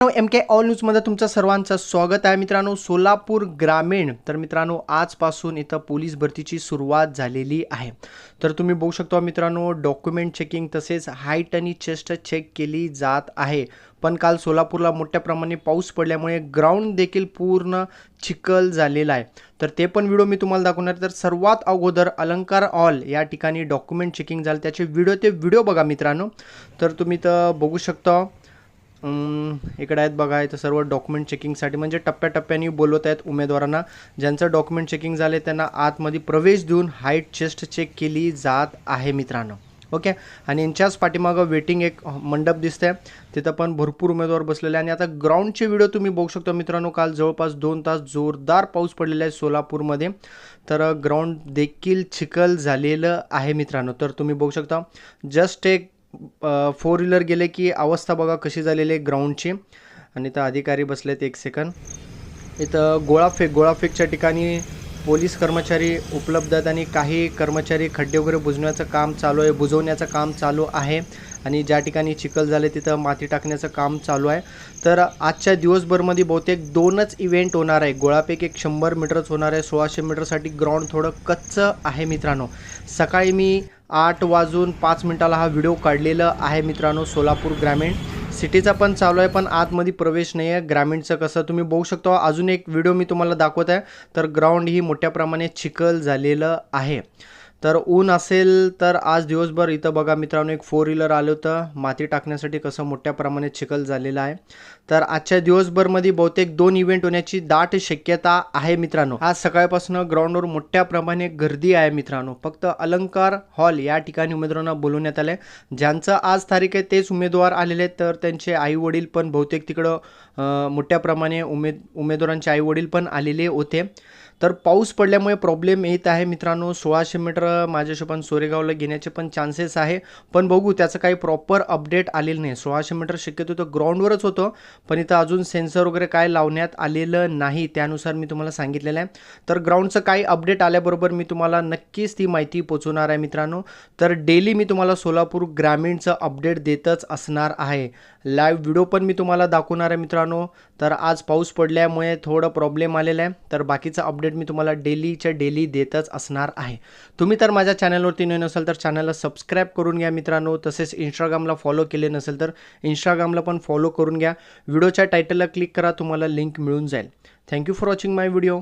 M के all न्यूजमध्ये तुमचं सर्वांचं स्वागत आहे. मित्रांनो सोलापूर ग्रामीण तर मित्रांनो आजपासून इथं पोलीस भरतीची सुरुवात झालेली आहे. तर तुम्ही बघू शकता मित्रांनो डॉक्युमेंट चेकिंग तसेच हाईट आणि चेस्ट चेक केली जात आहे. पण काल सोलापूरला मोठ्या प्रमाणे पाऊस पडल्यामुळे ग्राउंड देखील पूर्ण चिखल झालेला आहे. तर ते पण व्हिडिओ मी तुम्हाला दाखवणार तर सर्वात अगोदर अलंकार ऑल या ठिकाणी डॉक्युमेंट चेकिंग झालं. त्याचे व्हिडिओ ते व्हिडिओ बघा मित्रांनो. तर तुम्ही तर बघू शकता इकडे आहेत बघा इथं सर्व डॉक्युमेंट चेकिंगसाठी म्हणजे टप्प्याटप्प्याने बोलवत आहेत उमेदवारांना. ज्यांचं डॉक्युमेंट चेकिंग झाले त्यांना आतमध्ये प्रवेश देऊन हाईट चेस्ट चेक केली जात आहे मित्रांनो. ओके? आणि यांच्याच पाठीमागं वेटिंग एक मंडप दिसतंय. तिथं पण भरपूर उमेदवार बसलेले आहे आणि आता ग्राउंडचे व्हिडिओ तुम्ही बघू शकता मित्रांनो काल जवळपास दोन तास जोरदार पाऊस पडलेला आहे सोलापूरमध्ये. तर ग्राउंड देखील चिखल झालेलं आहे मित्रांनो. तर तुम्ही बघू शकता जस्ट एक फोर व्हीलर गेले की अवस्था बघा कशी झालेली आहे ग्राउंडची आणि इथं अधिकारी बसलेत एक सेकंद इथं गोळाफेक गोळाफेकच्या ठिकाणी पोलीस कर्मचारी उपलब्ध आहेत आणि काही कर्मचारी खड्डे वगैरे बुजण्याचं काम चालू आहे बुजवण्याचं काम चालू आहे. आणि ज्या ठिकाणी चिखल झाले तिथं माती टाकण्याचं काम चालू आहे. तर आजच्या दिवसभरमध्ये बहुतेक दोनच इव्हेंट होणार आहे. गोळाफेक एक शंभर मीटरच होणार आहे सोळाशे मीटरसाठी ग्राउंड थोडं कच्चं आहे मित्रांनो. सकाळी मी आठ वाजून पाच मिनटाला हा व्हिडिओ काढलेला आहे मित्रांनो सोलापूर ग्रामीण. सिटीचा पण चालू आहे पण आतमध्ये प्रवेश नाही आहे ग्रामीणचं कसं तुम्ही बघू शकता. अजून एक व्हिडिओ मी तुम्हाला दाखवत आहे. तर ग्राउंड ही मोठ्या प्रमाणे चिखल झालेलं आहे. तर ऊन असेल तर आज दिवसभर इथं बघा मित्रांनो एक फोर व्हीलर आलं होतं. माती टाकण्यासाठी कसं मोठ्या प्रमाणात चिखल झालेलं आहे. तर आजच्या दिवसभरमध्ये बहुतेक दोन इव्हेंट होण्याची दाट शक्यता आहे मित्रांनो. आज सकाळपासून ग्राउंडवर मोठ्या प्रमाणे गर्दी आहे मित्रांनो. फक्त अलंकार हॉल या ठिकाणी उमेदवारांना बोलवण्यात आलं आहे ज्यांचं आज तारीख आहे तेच उमेदवार आलेले आहेत. तर त्यांचे आई वडील पण बहुतेक तिकडं मोठ्या प्रमाणे उमेद उमेदवारांचे आई वडील पण आलेले होते. तर पाऊस पडल्यामुळे प्रॉब्लेम येत आहे मित्रांनो. सोळाशे मीटर माझ्या हिशोबाने सोरेगावला घेण्याचे पण चान्सेस आहे. पण बघू त्याचं काही प्रॉपर अपडेट आलेलं नाही. सोळाशे मीटर शक्यतो तो ग्राउंडवरच होतं. पण इथं अजून सेन्सर वगैरे काय लावण्यात आलेलं नाही त्यानुसार मी तुम्हाला सांगितलेलं आहे. तर ग्राउंडचं काही अपडेट आल्याबरोबर मी तुम्हाला नक्कीच ती माहिती पोचवणार आहे मित्रांनो. तर डेली मी तुम्हाला सोलापूर ग्रामीणचं अपडेट देतच असणार आहे. लाईव्ह व्हिडिओ पण मी तुम्हाला दाखवणार आहे मित्रांनो. तर आज पाऊस पडल्यामुळे थोडं प्रॉब्लेम आलेला आहे. तर बाकीचं अपडेट मी तुम्हाला डेलीच्या डेली देतच असणार आहे. तुम्ही तर माझ्या चॅनलवरती नवीन असाल तर चॅनलला सबस्क्राईब करून घ्या मित्रांनो. तसेच इंस्टाग्रामला फॉलो केले नसेल तर इंस्टाग्रामला पण फॉलो करून घ्या. व्हिडिओच्या टायटलला क्लिक करा तुम्हाला लिंक मिळून जाईल. Thank you for watching my video